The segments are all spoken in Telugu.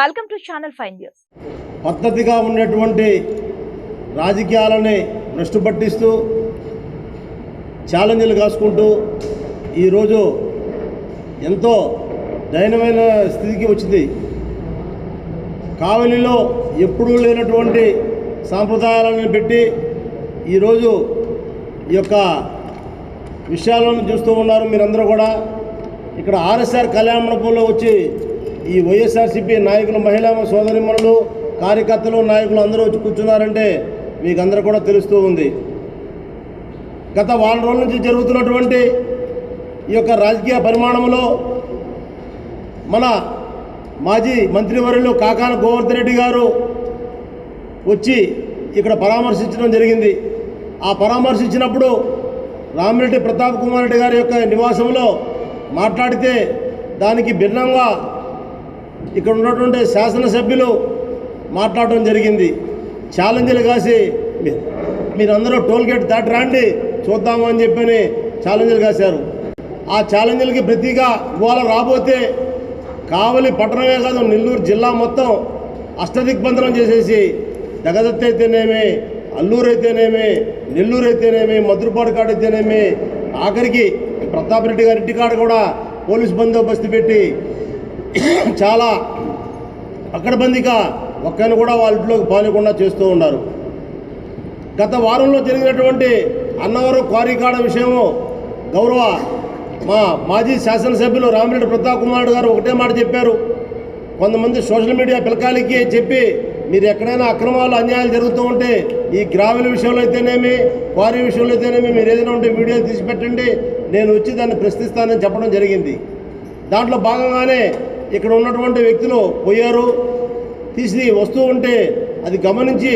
Welcome to channel five news పద్ధతిగా ఉన్నటువంటి రాజకీయాలని భ్రష్టు పట్టిస్తూ ఛాలెంజ్లు కాసుకుంటూ ఈరోజు ఎంతో దయనమైన స్థితికి వచ్చింది. కావలిలో ఎప్పుడూ లేనటువంటి సాంప్రదాయాలను పెట్టి ఈరోజు ఈ యొక్క విషయాలను చూస్తూ ఉన్నారు మీరందరూ కూడా. ఇక్కడ ఆర్ఎస్ఆర్ కళ్యాణ మండపంలో వచ్చి ఈ వైఎస్ఆర్సీపీ నాయకులు మహిళా సోదరిమణులు కార్యకర్తలు నాయకులు అందరూ వచ్చి కూర్చున్నారంటే మీకు అందరూ కూడా తెలుస్తూ ఉంది. గత వారం రోజుల నుంచి జరుగుతున్నటువంటి ఈ యొక్క రాజకీయ పరిమాణంలో మన మాజీ మంత్రివర్యులు కాకాన గోవర్ధన్ రెడ్డి గారు వచ్చి ఇక్కడ పరామర్శించడం జరిగింది. ఆ పరామర్శించినప్పుడు రామిరెడ్డి ప్రతాప్ కుమార్ రెడ్డి గారి యొక్క నివాసంలో మాట్లాడితే దానికి భిన్నంగా ఇక్కడ ఉన్నటువంటి శాసనసభ్యులు మాట్లాడడం జరిగింది. ఛాలెంజ్లు కాసి మీరందరూ టోల్గేట్ దాటి రాండి చూద్దాము అని చెప్పని ఛాలెంజ్లు కాశారు. ఆ ఛాలెంజ్లకి ప్రతిగా ఇవాళ రాబోతే కావలి పట్టణమే కాదు నెల్లూరు జిల్లా మొత్తం అష్టదిగ్బంధనం చేసేసి దగదత్త అయితేనేమి అల్లూరు అయితేనేమి నెల్లూరు అయితేనేమి మధురపాడు కాడ అయితేనేమి ఆఖరికి ప్రతాప్ రెడ్డి గారి ఇంటికాడ కూడా పోలీస్ బందోబస్తు పెట్టి చాలా అక్కడబందిగా ఒక్కరిని కూడా వాళ్ళ ఇంట్లోకి పాలకుండా చేస్తూ ఉన్నారు. గత వారంలో జరిగినటువంటి అన్నవరం క్వారీకాడ విషయము గౌరవ మా మాజీ శాసనసభ్యులు రామిరెడ్డి ప్రతాప్ కుమార్ గారు ఒకటే మాట చెప్పారు. కొంతమంది సోషల్ మీడియా పిలకాలకి చెప్పి మీరు ఎక్కడైనా అక్రమాలు అన్యాయాలు జరుగుతూ ఉంటే ఈ గ్రావెల విషయంలో అయితేనేమి క్వారీ విషయంలో అయితేనేమి మీరు ఏదైనా ఉంటే వీడియోలు తీసి పెట్టండి. నేను వచ్చి దాన్ని ప్రశ్నిస్తానని చెప్పడం జరిగింది. దాంట్లో భాగంగానే ఇక్కడ ఉన్నటువంటి వ్యక్తులు పోయారు తీసి వస్తూ ఉంటే అది గమనించి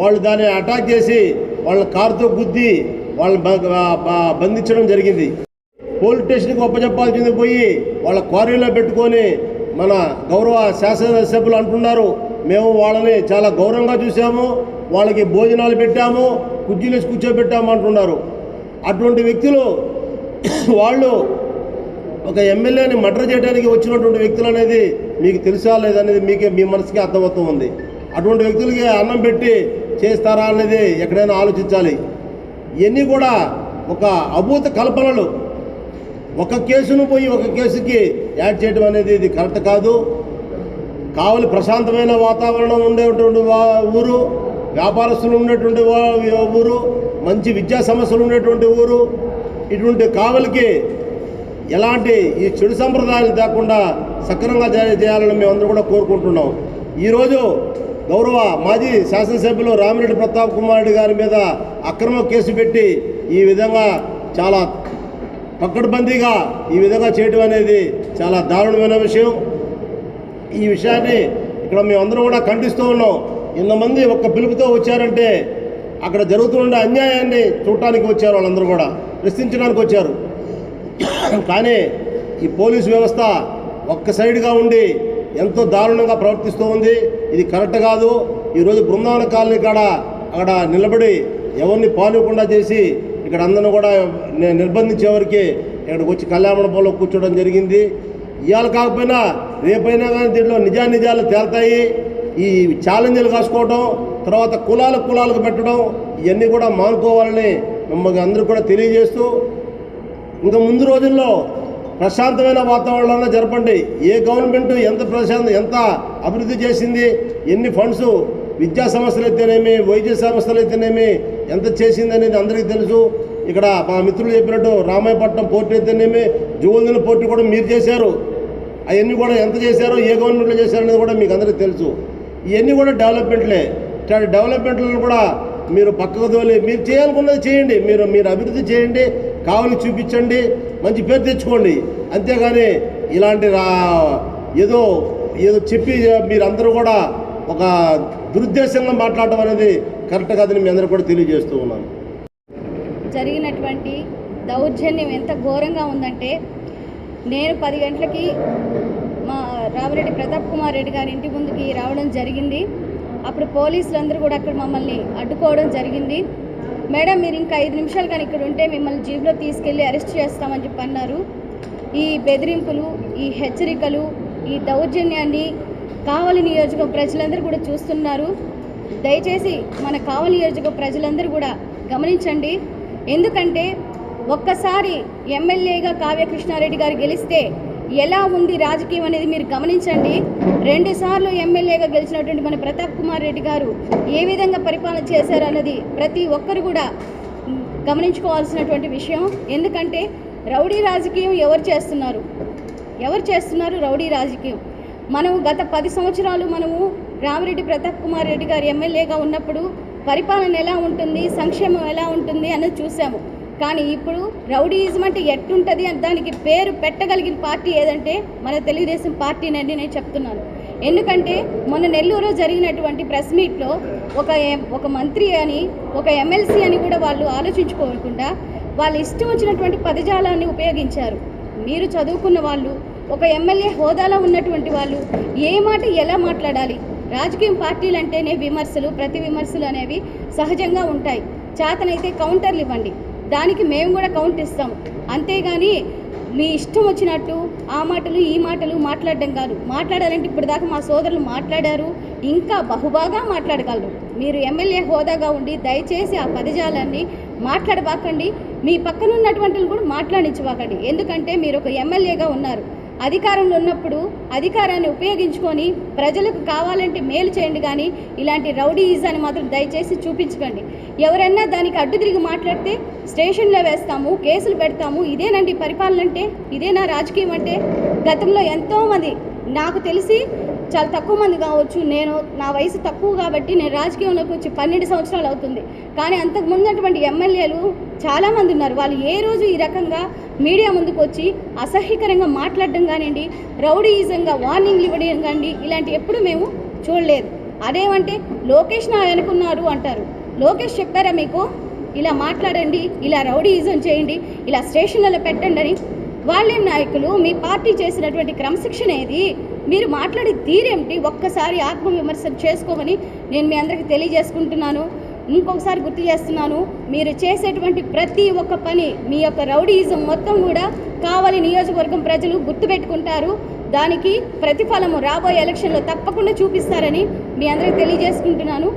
వాళ్ళు దాన్ని అటాక్ చేసి వాళ్ళ కారుతో గుద్ది వాళ్ళని బంధించడం జరిగింది. పోలీస్ స్టేషన్కి ఒప్పచెప్పాల్సింది పోయి వాళ్ళ క్వారీలో పెట్టుకొని మన గౌరవ శాసనసభ్యులు అంటున్నారు మేము వాళ్ళని చాలా గౌరవంగా చూసాము వాళ్ళకి భోజనాలు పెట్టాము కుర్చీలేసి కూర్చోబెట్టాము అంటున్నారు. అటువంటి వ్యక్తులు వాళ్ళు ఒక ఎమ్మెల్యేని మర్డర్ చేయడానికి వచ్చినటువంటి వ్యక్తులు అనేది మీకు తెలుసా లేదనేది మీకే మీ మనసుకి అర్థమవుతూ ఉంది. అటువంటి వ్యక్తులకి అన్నం పెట్టి చేస్తారా అనేది ఎక్కడైనా ఆలోచించాలి. ఇవన్నీ కూడా ఒక అభూత కల్పనలు. ఒక కేసును పోయి ఒక కేసుకి యాడ్ చేయడం అనేది ఇది కరెక్ట్ కాదు. కావలి ప్రశాంతమైన వాతావరణం ఉండేటువంటి ఊరు వ్యాపారస్తులు ఉండేటువంటి ఊరు మంచి విద్యా సమస్యలు ఉండేటువంటి ఊరు. ఇటువంటి కావలికి ఎలాంటి ఈ చెడు సంప్రదాయాలు లేకుండా సక్రమంగా జారీ చేయాలని మేమందరూ కూడా కోరుకుంటున్నాం. ఈరోజు గౌరవ మాజీ శాసనసభ్యులు రామిరెడ్డి ప్రతాప్ కుమార్ రెడ్డి గారి మీద అక్రమ కేసు పెట్టి ఈ విధంగా చాలా పక్కడబందీగా ఈ విధంగా చేయడం అనేది చాలా దారుణమైన విషయం. ఈ విషయాన్ని ఇక్కడ మేమందరం కూడా ఖండిస్తూ ఉన్నాం. ఇంతమంది ఒక్క పిలుపుతో వచ్చారంటే అక్కడ జరుగుతున్న అన్యాయాన్ని చూడటానికి వచ్చారు వాళ్ళందరూ కూడా ప్రశ్నించడానికి వచ్చారు. కానీ ఈ పోలీసు వ్యవస్థ ఒక్క సైడ్గా ఉండి ఎంతో దారుణంగా ప్రవర్తిస్తూ ఉంది. ఇది కరెక్ట్ కాదు. ఈరోజు బృందావన కాలనీ కాడ అక్కడ నిలబడి ఎవరిని పాల్గొకుండా చేసి ఇక్కడ అందరిని కూడా నిర్బంధించే నిర్బంధించేవరికి ఇక్కడికి వచ్చి కళ్యాణమండపంలో కూర్చోవడం జరిగింది. ఇవాళ కాకపోయినా రేపైనా కానీ దీంట్లో నిజానిజాలు తేల్తాయి. ఈ ఛాలెంజ్లు కాసుకోవడం తర్వాత కులాలకు కులాలకు పెట్టడం ఇవన్నీ కూడా మానుకోవాలని మమ్మల్ని అందరూ కూడా తెలియజేస్తూ ఇంకా ముందు రోజుల్లో ప్రశాంతమైన వాతావరణంలో జరపండి. ఏ గవర్నమెంట్ ఎంత ప్రశాంత ఎంత అభివృద్ధి చేసింది ఎన్ని ఫండ్స్ విద్యా సంస్థలు అయితేనేమి వైద్య సంస్థలు అయితేనేమి ఎంత చేసింది అనేది అందరికీ తెలుసు. ఇక్కడ మా మిత్రులు చెప్పినట్టు రామాయపట్నం పోర్టు అయితేనేమి జువల్దిన పోర్టు కూడా మీరు చేశారు. అవన్నీ కూడా ఎంత చేశారో ఏ గవర్నమెంట్లో చేశారనేది కూడా మీకు అందరికీ తెలుసు. ఇవన్నీ కూడా డెవలప్మెంట్లే. డెవలప్మెంట్లను కూడా మీరు పక్కకు తోలి మీరు చేయాలనుకున్నది చేయండి. మీరు మీరు అభివృద్ధి చేయండి. కావలి చూపించండి మంచి పేరు తెచ్చుకోండి. అంతేగాని ఇలాంటి రా ఏదో ఏదో చెప్పి మీరందరూ కూడా ఒక దురుద్దేశంగా మాట్లాడటం అనేది కరెక్ట్ కాదని మీ అందరూ కూడా తెలియజేస్తూ ఉన్నాను. జరిగినటువంటి దౌర్జన్యం ఎంత ఘోరంగా ఉందంటే నేను పది గంటలకి మా రామిరెడ్డి ప్రతాప్ కుమార్ రెడ్డి గారి ఇంటి ముందుకి రావడం జరిగింది. అప్పుడు పోలీసులు అందరూ కూడా అక్కడ మమ్మల్ని అడ్డుకోవడం జరిగింది. మేడం మీరు ఇంకా ఐదు నిమిషాలు కానీ ఇక్కడ ఉంటే మిమ్మల్ని జీబులో తీసుకెళ్ళి అరెస్ట్ చేస్తామని చెప్పి అన్నారు. ఈ బెదిరింపులు ఈ హెచ్చరికలు ఈ దౌర్జన్యాన్ని కావలి నియోజక ప్రజలందరూ కూడా చూస్తున్నారు. దయచేసి మన కావలి నియోజక ప్రజలందరూ కూడా గమనించండి. ఎందుకంటే ఒక్కసారి ఎమ్మెల్యేగా కావ్య కృష్ణారెడ్డి గారు గెలిస్తే ఎలా ఉంది రాజకీయం అనేది మీరు గమనించండి. రెండుసార్లు ఎమ్మెల్యేగా గెలిచినటువంటి మన ప్రతాప్ కుమార్ రెడ్డి గారు ఏ విధంగా పరిపాలన చేశారు అన్నది ప్రతి ఒక్కరు కూడా గమనించుకోవాల్సినటువంటి విషయం. ఎందుకంటే రౌడీ రాజకీయం ఎవరు చేస్తున్నారు? ఎవరు చేస్తున్నారు రౌడీ రాజకీయం? మనం గత పది సంవత్సరాలు మనము రామిరెడ్డి ప్రతాప్ కుమార్ రెడ్డి గారు ఎమ్మెల్యేగా ఉన్నప్పుడు పరిపాలన ఎలా ఉంటుంది సంక్షేమం ఎలా ఉంటుంది అన్నది చూసాము. కానీ ఇప్పుడు రౌడీయిజం అంటే ఎట్టుంటుంది అని దానికి పేరు పెట్టగలిగిన పార్టీ ఏదంటే మన తెలుగుదేశం పార్టీనండి నేను చెప్తున్నాను. ఎందుకంటే మొన్న నెల్లూరులో జరిగినటువంటి ప్రెస్ మీట్లో ఒక ఒక మంత్రి అని ఒక ఎమ్మెల్సీ అని కూడా వాళ్ళు ఆలోచించుకోకుండా వాళ్ళు ఇష్టం వచ్చినటువంటి పదజాలాన్ని ఉపయోగించారు. మీరు చదువుకున్న వాళ్ళు ఒక ఎమ్మెల్యే హోదాలో ఉన్నటువంటి వాళ్ళు ఏ మాట ఎలా మాట్లాడాలి? రాజకీయ పార్టీలు అంటేనే విమర్శలు ప్రతి విమర్శలు అనేవి సహజంగా ఉంటాయి. చేతనైతే కౌంటర్లు ఇవ్వండి. దానికి మేము కూడా కౌంట్ ఇస్తాం. అంతేగాని మీ ఇష్టం వచ్చినట్టు ఆ మాటలు ఈ మాటలు మాట్లాడడం కాదు. మాట్లాడాలంటే ఇప్పుడు దాకా మా సోదరులు మాట్లాడారు. ఇంకా బహుబాగా మాట్లాడగలరు. మీరు ఎమ్మెల్యే హోదాగా ఉండి దయచేసి ఆ పదజాలాన్ని మాట్లాడబాకండి. మీ పక్కన ఉన్నటువంటి కూడా మాట్లాడించబాకండి. ఎందుకంటే మీరు ఒక ఎమ్మెల్యేగా ఉన్నారు. అధికారంలో ఉన్నప్పుడు అధికారాన్ని ఉపయోగించుకొని ప్రజలకు కావాలంటే మేలు చేయండి కానీ ఇలాంటి రౌడీయిజాన్ని మాత్రం దయచేసి చూపించకండి. ఎవరైనా దానికి అడ్డు తిరిగి మాట్లాడితే స్టేషన్లో వేస్తాము కేసులు పెడతాము ఇదేనండి పరిపాలన అంటే ఇదేనా రాజకీయం అంటే గతంలో ఎంతోమంది నాకు తెలిసి చాలా తక్కువ మంది కావచ్చు. నేను నా వయసు తక్కువ కాబట్టి నేను రాజకీయంలోకి వచ్చి పన్నెండు సంవత్సరాలు అవుతుంది. కానీ అంతకు ముందటువంటి ఎమ్మెల్యేలు చాలామంది ఉన్నారు. వాళ్ళు ఏ రోజు ఈ రకంగా మీడియా ముందుకు వచ్చి అసహ్యకరంగా మాట్లాడడం కానివ్వండి రౌడీయిజంగా వార్నింగ్లు ఇవ్వడం కానివ్వండి ఇలాంటి ఎప్పుడు మేము చూడలేదు. అదేమంటే లోకేష్ నా వెనుకున్నారు అంటారు. లోకేష్ చెప్పారా మీకు? ఇలా మాట్లాడండి ఇలా రౌడీయిజం చేయండి ఇలా స్టేషన్లలో పెట్టండి అని. వాళ్ళేం నాయకులు? మీ పార్టీ చేసినటువంటి క్రమశిక్షణ ఏది? మీరు మాట్లాడే తీరేమిటి ఒక్కసారి ఆత్మవిమర్శ చేసుకోమని నేను మీ అందరికీ తెలియజేసుకుంటున్నాను. ఇంకొకసారి గుర్తు చేస్తున్నాను మీరు చేసేటువంటి ప్రతి ఒక్క పని మీ యొక్క రౌడీయిజం మొత్తం కూడా కావాలి నియోజకవర్గం ప్రజలు గుర్తుపెట్టుకుంటారు. దానికి ప్రతిఫలము రాబోయే ఎలక్షన్లో తప్పకుండా చూపిస్తారని మీ అందరికీ తెలియజేసుకుంటున్నాను.